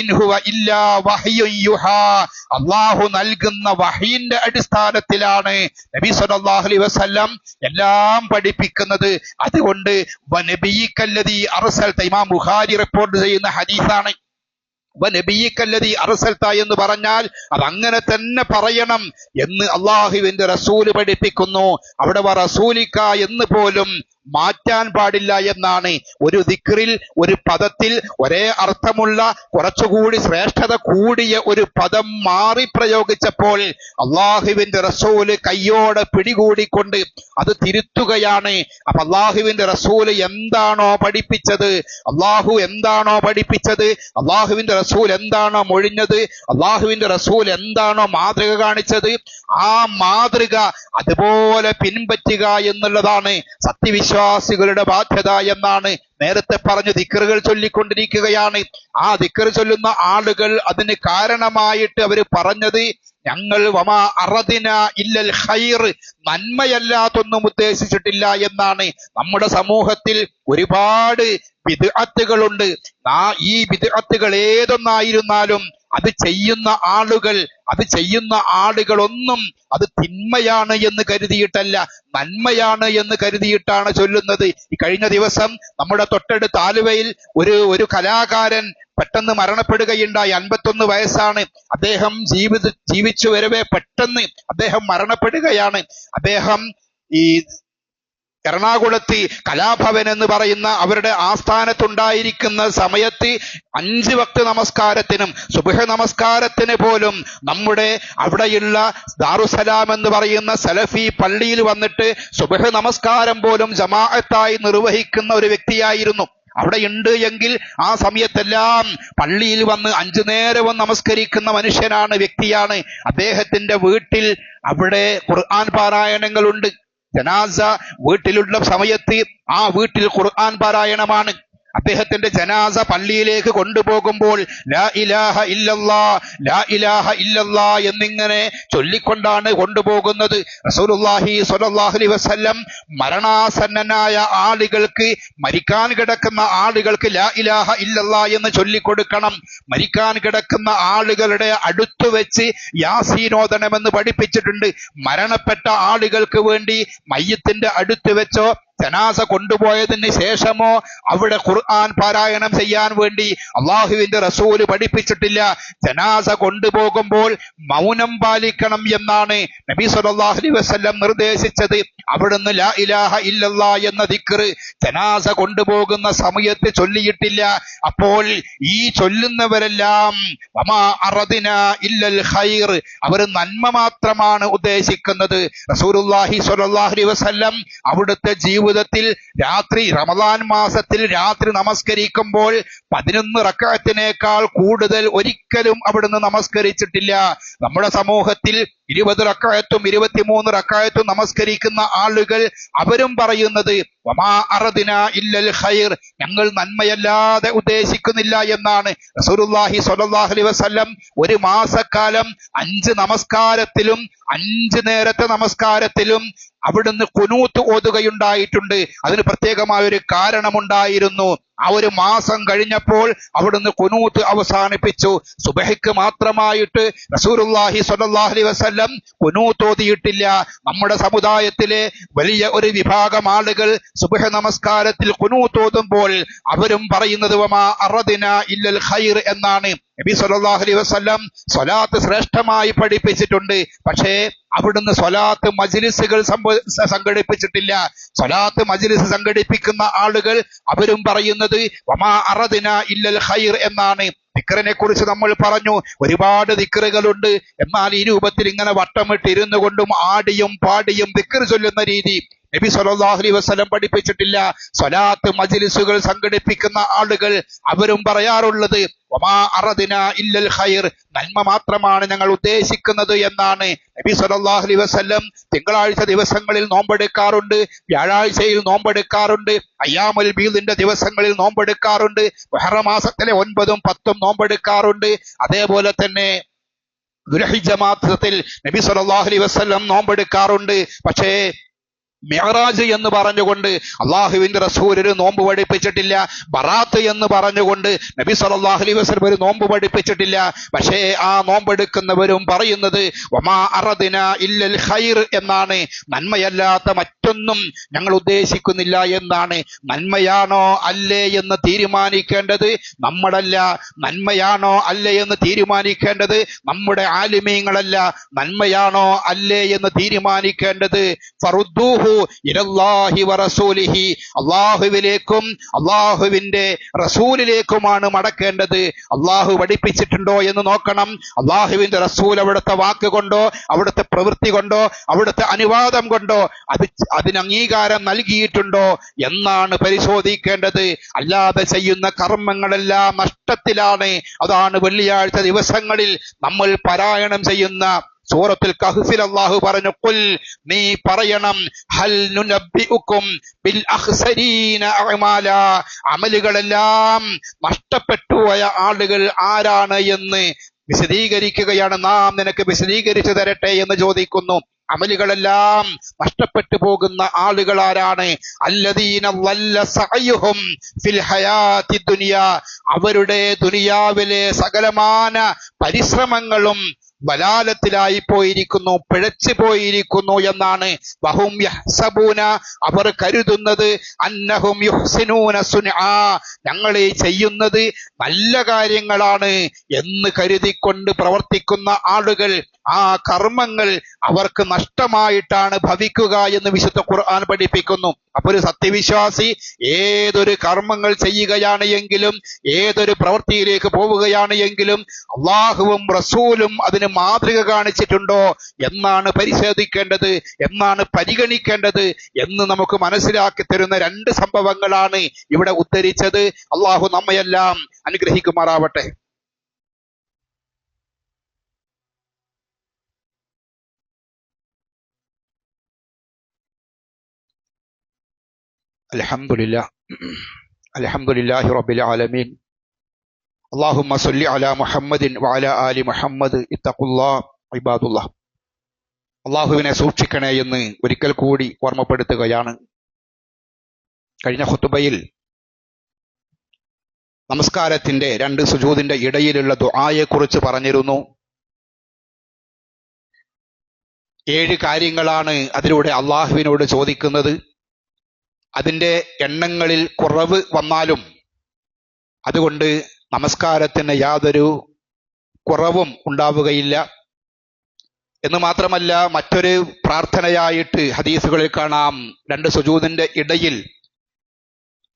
ഇൻ ഹുവ ഇല്ലാ അള്ളാഹു നൽകുന്ന അടിസ്ഥാനത്തിലാണ് നബി സല്ലല്ലാഹു അലൈഹി വസല്ലം എല്ലാം പഠിപ്പിക്കുന്നത്. അതുകൊണ്ട് വനബിയിക്കല്ലതി അർസൽത ഇമാം ബുഖാരി റിപ്പോർട്ട് ചെയ്യുന്ന ഹദീസാണ്. വനബിയിക്കല്ലതി അറസൽത്ത എന്ന് പറഞ്ഞാൽ അത് അങ്ങനെ തന്നെ പറയണം എന്ന് അള്ളാഹുവിന്റെ റസൂൽ പഠിപ്പിക്കുന്നു. അവിടെ വ റസൂലിക്ക എന്ന് പോലും മാറ്റാൻ പാടില്ല എന്നാണ് ഒരു ദിക്റിൽ ഒരു പദത്തിൽ ഒരേ അർത്ഥമുള്ള കുറച്ചുകൂടി ശ്രേഷ്ഠത കൂടിയ ഒരു പദം മാറി പ്രയോഗിച്ചപ്പോൾ അള്ളാഹുവിന്റെ റസൂൽ കയ്യോടെ പിടികൂടിക്കൊണ്ട് അത് തിരുത്തുകയാണ്. അപ്പൊ അള്ളാഹുവിന്റെ റസൂൽ എന്താണോ പഠിപ്പിച്ചത്? അള്ളാഹു എന്താണോ പഠിപ്പിച്ചത്? അള്ളാഹുവിന്റെ റസൂൽ എന്താണോ മൊഴിഞ്ഞത്? അള്ളാഹുവിന്റെ റസൂൽ എന്താണോ മാതൃക കാണിച്ചത്? ആ മാതൃക അതുപോലെ പിൻപറ്റുക എന്നുള്ളതാണ് സത്യവിശ്വാസികളുടെ ബാധ്യത എന്നാണ് നേരത്തെ പറഞ്ഞു ദിക്കറുകൾ ചൊല്ലിക്കൊണ്ടിരിക്കുകയാണ്. ആ ദിക്കർ ചൊല്ലുന്ന ആളുകൾ അതിന് കാരണമായിട്ട് അവർ പറഞ്ഞത് ഞങ്ങൾ വമാ അറദിന ഇല്ലൽ ഹൈർ നന്മയല്ലാത്തൊന്നും ഉദ്ദേശിച്ചിട്ടില്ല എന്നാണ്. നമ്മുടെ സമൂഹത്തിൽ ഒരുപാട് വിദഗ്ധകളുണ്ട് ആ ഈ വിദഗ്ധകൾ ഏതൊന്നായിരുന്നാലും അത് ചെയ്യുന്ന ആളുകൾ അത് ചെയ്യുന്ന ആളുകളൊന്നും അത് തിന്മയാണ് എന്ന് കരുതിയിട്ടല്ല. നന്മയാണ് എന്ന് കരുതിയിട്ടാണ് ചൊല്ലുന്നത്. ഈ കഴിഞ്ഞ ദിവസം നമ്മുടെ തൊട്ടടുത്ത ആലുവയിൽ ഒരു ഒരു കലാകാരൻ പെട്ടെന്ന് മരണപ്പെടുകയുണ്ടായി. അൻപത്തൊന്ന് വയസ്സാണ്. അദ്ദേഹം ജീവിത ജീവിച്ചു വരവേ പെട്ടെന്ന് അദ്ദേഹം മരണപ്പെടുകയാണ്. അദ്ദേഹം ഈ എറണാകുളത്ത് കലാഭവൻ എന്ന് പറയുന്ന അവരുടെ ആസ്ഥാനത്തുണ്ടായിരിക്കുന്ന സമയത്ത് അഞ്ച് വക്ത് നമസ്കാരത്തിനും സുബഹ നമസ്കാരത്തിന് പോലും നമ്മുടെ അവിടെയുള്ള ദാറുസലാം എന്ന് പറയുന്ന സലഫി പള്ളിയിൽ വന്നിട്ട് സുബഹ നമസ്കാരം പോലും ജമാഅത്തായി നിർവഹിക്കുന്ന ഒരു വ്യക്തിയായിരുന്നു. അവിടെ ഉണ്ട് എങ്കിൽ ആ സമയത്തെല്ലാം പള്ളിയിൽ വന്ന് അഞ്ചു നേരവും നമസ്കരിക്കുന്ന മനുഷ്യനാണ് വ്യക്തിയാണ്. അദ്ദേഹത്തിന്റെ വീട്ടിൽ അവിടെ ഖുർആൻ പാരായണങ്ങളുണ്ട്. ജനാസ വീട്ടിലുള്ള സമയത്ത് ആ വീട്ടിൽ ഖുർആൻ പാരായണമാണ് അദ്ദേഹത്തിന്റെ ജനാസ പള്ളിയിലേക്ക് കൊണ്ടുപോകുമ്പോൾ ലാ ഇലാഹ ലാ ഇലാഹ എന്നിങ്ങനെ ചൊല്ലിക്കൊണ്ടാണ് കൊണ്ടുപോകുന്നത്. വസല്ലം മരണാസന്നനായ ആളുകൾക്ക് മരിക്കാൻ കിടക്കുന്ന ആളുകൾക്ക് ലാ ഇലാഹ ഇല്ലല്ലാ എന്ന് ചൊല്ലിക്കൊടുക്കണം. മരിക്കാൻ കിടക്കുന്ന ആളുകളുടെ അടുത്തു വെച്ച് യാസീനോദനമെന്ന് പഠിപ്പിച്ചിട്ടുണ്ട്. മരണപ്പെട്ട ആളുകൾക്ക് വേണ്ടി മയ്യത്തിന്റെ അടുത്ത് വെച്ചോ ജനാസ കൊണ്ടുപോയതിന് ശേഷമോ അവിടെ ഖുർആൻ പാരായണം ചെയ്യാൻ വേണ്ടി അള്ളാഹുവിന്റെ റസൂൽ പഠിപ്പിച്ചിട്ടില്ല. ജനാസ കൊണ്ടുപോകുമ്പോൾ മൗനം പാലിക്കണം എന്നാണ് നബി സല്ലല്ലാഹു അലൈഹി വസല്ലം നിർദ്ദേശിച്ചത്. അവിടുന്ന് ലാ ഇലാഹ ഇല്ലല്ലാ എന്ന ദിക്റ് ജനാസ കൊണ്ടുപോകുന്ന സമയത്ത് ചൊല്ലിയിട്ടില്ല. അപ്പോൾ ഈ ചൊല്ലുന്നവരെല്ലാം വമാ ഇല്ലൽ ഖൈർ അവർ നന്മ മാത്രമാണ് ഉദ്ദേശിക്കുന്നത്. റസൂലുള്ളാഹി സ്വല്ലല്ലാഹു അലൈഹി വസല്ലം അവിടുത്തെ ജീവിതത്തിൽ രാത്രി റമദാൻ മാസത്തിൽ രാത്രി നമസ്കരിക്കുമ്പോൾ പതിനൊന്ന് റക്കാത്തിനേക്കാൾ കൂടുതൽ ഒരിക്കലും അവിടുന്ന് നമസ്കരിച്ചിട്ടില്ല. നമ്മുടെ സമൂഹത്തിൽ ഇരുപത് റക്കായത്തും ഇരുപത്തിമൂന്ന് റക്കായത്തും നമസ്കരിക്കുന്ന ആളുകൾ അവരും പറയുന്നത് വമാ അറദിന ഇല്ലൽ ഖൈർ ഞങ്ങൾ നന്മയല്ലാതെ ഉദ്ദേശിക്കുന്നില്ല എന്നാണ്. റസൂലുള്ളാഹി സ്വല്ലല്ലാഹു അലൈഹി വസല്ലം ഒരു മാസക്കാലം അഞ്ച് നമസ്കാരത്തിലും അഞ്ച് നേരത്തെ നമസ്കാരത്തിലും അവിടുന്ന് കുനൂത്ത് ഓതുകയുണ്ടായിട്ടുണ്ട്. അതിന് പ്രത്യേകമായ ഒരു കാരണമുണ്ടായിരുന്നു. ആ ഒരു മാസം കഴിഞ്ഞപ്പോൾ അവിടുന്ന് കുനൂത്ത് അവസാനിപ്പിച്ചു. സുബഹയ്ക്ക് മാത്രമായിട്ട് റസൂലുള്ളാഹി സ്വല്ലല്ലാഹു വസ്ല്ലം വസല്ലം കുനൂത്ത് ഓതിയിട്ടില്ല. നമ്മുടെ സമുദായത്തിലെ വലിയ ഒരു വിഭാഗം ആളുകൾ സുബഹ നമസ്കാരത്തിൽ കുനൂത്ത് ഓതുമ്പോൾ അവരും പറയുന്നത് അറദിന ഇല്ലൽ ഖൈർ എന്നാണ്. നബി സല്ലല്ലാഹു അലൈഹി വസല്ലം സ്വലാത്ത് ശ്രേഷ്ഠമായി പഠിപ്പിച്ചിട്ടുണ്ട്. പക്ഷേ അവിടുന്ന് സ്വലാത്ത് മജ്ലിസുകൾ സംഘടിപ്പിച്ചിട്ടില്ല. സ്വലാത്ത് മജ്ലിസ് സംഘടിപ്പിക്കുന്ന ആളുകൾ അവരും പറയുന്നത് വമാ അറദിന ഇല്ലൽ ഖൈർ എന്നാണ്. ദിക്കറിനെ കുറിച്ച് നമ്മൾ പറഞ്ഞു ഒരുപാട് ദിക്റുകളുണ്ട്. എന്നാൽ ഈ രൂപത്തിൽ ഇങ്ങനെ വട്ടമിട്ട് ഇരുന്നു കൊണ്ടും ആടിയും പാടിയും ദിക്കർ ചൊല്ലുന്ന രീതി. നബി സല്ലല്ലാഹു അലൈഹി വസല്ലം പഠിപ്പിച്ചിട്ടില്ല. സ്വലാത്ത് മജ്ലിസുകൾ സംഘടിപ്പിക്കുന്ന ആളുകൾ അവരും പറയാറുള്ളത് വമാ അറദിന ഇല്ലൽ ഖൈർ. നന്മ മാത്രമാണ് ഞങ്ങൾ ഉദ്ദേശിക്കുന്നത് എന്നാണ് നബി സല്ലല്ലാഹു അലൈഹി വസല്ലം തിങ്കളാഴ്ച ദിവസങ്ങളിൽ നോമ്പെടുക്കാറുണ്ട് വ്യാഴാഴ്ചയിൽ നോമ്പെടുക്കാറുണ്ട് അയ്യാമുൽ ബീദിന്റെ ദിവസങ്ങളിൽ നോമ്പെടുക്കാറുണ്ട് മുഹറം മാസത്തിലെ ഒൻപതും പത്തും നോമ്പെടുക്കാറുണ്ട്. അതേപോലെ തന്നെ ദുൽഹിജ്ജ മാസത്തിൽ നബി സല്ലല്ലാഹു അലൈഹി വസല്ലം നോമ്പെടുക്കാറുണ്ട്. പക്ഷേ മെഹറാജ് എന്ന് പറഞ്ഞുകൊണ്ട് അള്ളാഹുവിന്റെ റസൂൽ ഒരു നോമ്പ് പഠിപ്പിച്ചിട്ടില്ല. ബറാത്ത് എന്ന് പറഞ്ഞുകൊണ്ട് നബി സല്ലല്ലാഹു അലൈഹി വസല്ലം ഒരു നോമ്പ് പഠിപ്പിച്ചിട്ടില്ല. പക്ഷേ ആ നോമ്പെടുക്കുന്നവരും പറയുന്നത് വമാ അറദിന ഇല്ലൽ ഖൈർ എന്നാണ്. നന്മയല്ലാത്ത മറ്റൊന്നും ഞങ്ങൾ ഉദ്ദേശിക്കുന്നില്ല എന്നാണ്. നന്മയാണോ അല്ലേ എന്ന് തീരുമാനിക്കേണ്ടത് നമ്മളല്ല. നന്മയാണോ അല്ലേ എന്ന് തീരുമാനിക്കേണ്ടത് നമ്മുടെ ആലിമീങ്ങളല്ല. നന്മയാണോ അല്ലേ എന്ന് തീരുമാനിക്കേണ്ടത്? ഫറുദ്ദൂഹു വറസൂലിഹി. അള്ളാഹുവിലേക്കും അള്ളാഹുവിന്റെ റസൂലിലേക്കുമാണ് മടക്കേണ്ടത്. അള്ളാഹു പഠിപ്പിച്ചിട്ടുണ്ടോ എന്ന് നോക്കണം. അള്ളാഹുവിന്റെ റസൂൽ അവിടുത്തെ വാക്ക് കൊണ്ടോ അവിടുത്തെ പ്രവൃത്തി കൊണ്ടോ അവിടുത്തെ അനുവാദം കൊണ്ടോ അത് അതിന് അംഗീകാരം നൽകിയിട്ടുണ്ടോ എന്നാണ് പരിശോധിക്കേണ്ടത്. അല്ലാതെ ചെയ്യുന്ന കർമ്മങ്ങളെല്ലാം നഷ്ടത്തിലാണ്. അതാണ് വെള്ളിയാഴ്ച ദിവസങ്ങളിൽ നമ്മൾ പാരായണം ചെയ്യുന്ന സൂറത്തുൽ കഹ്ഫിൽ അള്ളാഹു പറഞ്ഞു കുൽ നീ പറയണം ഹൽ നുനബ്ബിഉകും ബിൽ അഖ്സരീന അഅമാല. അമലുകളെല്ലാം നഷ്ടപ്പെട്ടു പോയ ആളുകൾ ആരാണ് എന്ന് വിശദീകരിക്കുകയാണ്. നാം നിനക്ക് വിശദീകരിച്ചു തരട്ടെ എന്ന് ചോദിക്കുന്നു. അമലുകളെല്ലാം നഷ്ടപ്പെട്ടു പോകുന്ന ആളുകൾ ആരാണ്? അവരുടെ ദുനിയാവിലെ സകലമാന പരിശ്രമങ്ങളും ബലാലത്തിലായി പോയിരിക്കുന്നു പിഴച്ചു പോയിരിക്കുന്നു എന്നാണ് വഹും യഹ്സബൂന അവർ കരുതുന്നത്. അന്നഹും യുഹ്സിനൂന ഞങ്ങൾ ചെയ്യുന്നത് നല്ല കാര്യങ്ങളാണ് എന്ന് കരുതിക്കൊണ്ട് പ്രവർത്തിക്കുന്ന ആളുകൾ ആ കർമ്മങ്ങൾ അവർക്ക് നഷ്ടമായിട്ടാണ് ഭവിക്കുക എന്ന് വിശുദ്ധ ഖുർആൻ പഠിപ്പിക്കുന്നു. അപ്പൊ ഒരു സത്യവിശ്വാസി ഏതൊരു കർമ്മങ്ങൾ ചെയ്യുകയാണ് എങ്കിലും ഏതൊരു പ്രവൃത്തിയിലേക്ക് പോവുകയാണ് എങ്കിലും അള്ളാഹുവും റസൂലും അതിന് മാതൃക കാണിച്ചിട്ടുണ്ടോ? എന്നാണ് പരിശോധിക്കേണ്ടത് എന്നാണ് പരിഗണിക്കേണ്ടത് എന്ന് നമുക്ക് മനസ്സിലാക്കി തരുന്ന രണ്ട് സംഭവങ്ങളാണ് ഇവിടെ ഉദ്ധരിച്ചത്. അള്ളാഹു നമ്മയെല്ലാം അനുഗ്രഹിക്കുമാറാവട്ടെ. അലഹമുല്ല റബ്ബിൽ ആലമീൻ. അള്ളാഹുമ്മ സല്ലി അലാ മുഹമ്മദിൻ വഅല ആലി മുഹമ്മദ് ഇത്തഖുല്ലാ ഇബാദുല്ല. അള്ളാഹുവിനെ സൂക്ഷിക്കണേ എന്ന് ഒരിക്കൽ കൂടി ഓർമ്മപ്പെടുത്തുകയാണ്. കഴിഞ്ഞ ഹുത്തുബയിൽ നമസ്കാരത്തിന്റെ രണ്ട് സുജൂതിന്റെ ഇടയിലുള്ള ദുആയെക്കുറിച്ച് പറഞ്ഞിരുന്നു. ഏഴ് കാര്യങ്ങളാണ് അതിലൂടെ അള്ളാഹുവിനോട് ചോദിക്കുന്നത്. അതിന്റെ എണ്ണങ്ങളിൽ കുറവ് വന്നാലും അതുകൊണ്ട് നമസ്കാരത്തിന് യാതൊരു കുറവും ഉണ്ടാവുകയില്ല. എന്ന് മാത്രമല്ല മറ്റൊരു പ്രാർത്ഥനയായിട്ട് ഹദീസുകളിൽ കാണാം. രണ്ട് സുജൂദിന്റെ ഇടയിൽ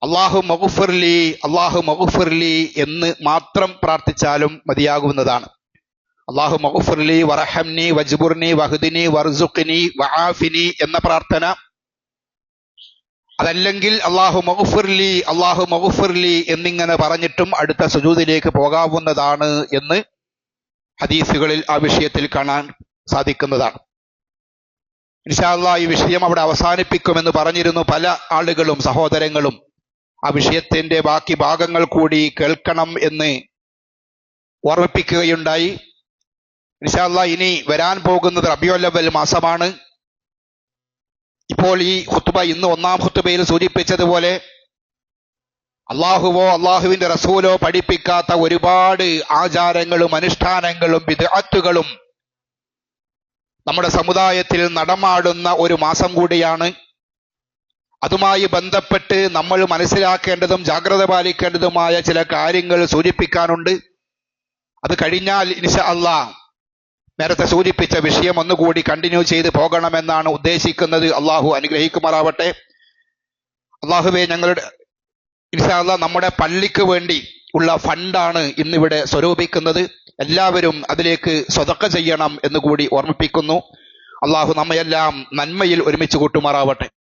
അള്ളാഹു മഹുഫർലി അള്ളാഹു മഹുഫർലി എന്ന് മാത്രം പ്രാർത്ഥിച്ചാലും മതിയാകുന്നതാണ്. അള്ളാഹു മഹുഫർലി വറഹംനി വജ്ബുർനി വഹുദിനി വർസുഖിനി വഹാഫിനി എന്ന പ്രാർത്ഥന അതല്ലെങ്കിൽ അള്ളാഹു മഹുഫുർലി അള്ളാഹു മഹുഫുർലി എന്നിങ്ങനെ പറഞ്ഞിട്ടും അടുത്ത സുജൂദിലേക്ക് പോകാവുന്നതാണ് എന്ന് ഹദീസുകളിൽ ആ വിഷയത്തിൽ കാണാൻ സാധിക്കുന്നതാണ്. ഇൻഷാല്ല ഈ വിഷയം അവിടെ അവസാനിപ്പിക്കുമെന്ന് പറഞ്ഞിരുന്നു പല ആളുകളും സഹോദരങ്ങളും. ആ വിഷയത്തിന്റെ ബാക്കി ഭാഗങ്ങൾ കൂടി കേൾക്കണം എന്ന് ഓർമ്മിപ്പിക്കുകയുണ്ടായി. ഇൻഷാല്ല ഇനി വരാൻ പോകുന്നത് റബിയോല്ലവൽ മാസമാണ്. ഇപ്പോൾ ഈ ഹുത്തുബ ഇന്ന് ഒന്നാം ഹുത്തുബയിൽ സൂചിപ്പിച്ചതുപോലെ അള്ളാഹുവോ അള്ളാഹുവിന്റെ റസൂലോ പഠിപ്പിക്കാത്ത ഒരുപാട് ആചാരങ്ങളും അനുഷ്ഠാനങ്ങളും വിദഗ്ധകളും നമ്മുടെ സമുദായത്തിൽ നടമാടുന്ന ഒരു മാസം കൂടിയാണ്. അതുമായി ബന്ധപ്പെട്ട് നമ്മൾ മനസ്സിലാക്കേണ്ടതും ജാഗ്രത പാലിക്കേണ്ടതുമായ ചില കാര്യങ്ങൾ സൂചിപ്പിക്കാനുണ്ട്. അത് കഴിഞ്ഞാൽ ഇൻഷ അള്ളാഹ് നേരത്തെ സൂചിപ്പിച്ച വിഷയം ഒന്നുകൂടി കണ്ടിന്യൂ ചെയ്ത് പോകണമെന്നാണ് ഉദ്ദേശിക്കുന്നത്. അള്ളാഹു അനുഗ്രഹിക്കുമാറാവട്ടെ. അള്ളാഹുവെ ഞങ്ങളുടെ ഇൻഷാല്ല നമ്മുടെ പള്ളിക്ക് വേണ്ടി ഉള്ള ഫണ്ടാണ് ഇന്നിവിടെ സ്വരൂപിക്കുന്നത്. എല്ലാവരും അതിലേക്ക് സ്വതക്ക ചെയ്യണം എന്നുകൂടി ഓർമ്മിപ്പിക്കുന്നു. അള്ളാഹു നമ്മയെല്ലാം നന്മയിൽ ഒരുമിച്ച് കൂട്ടുമാറാവട്ടെ.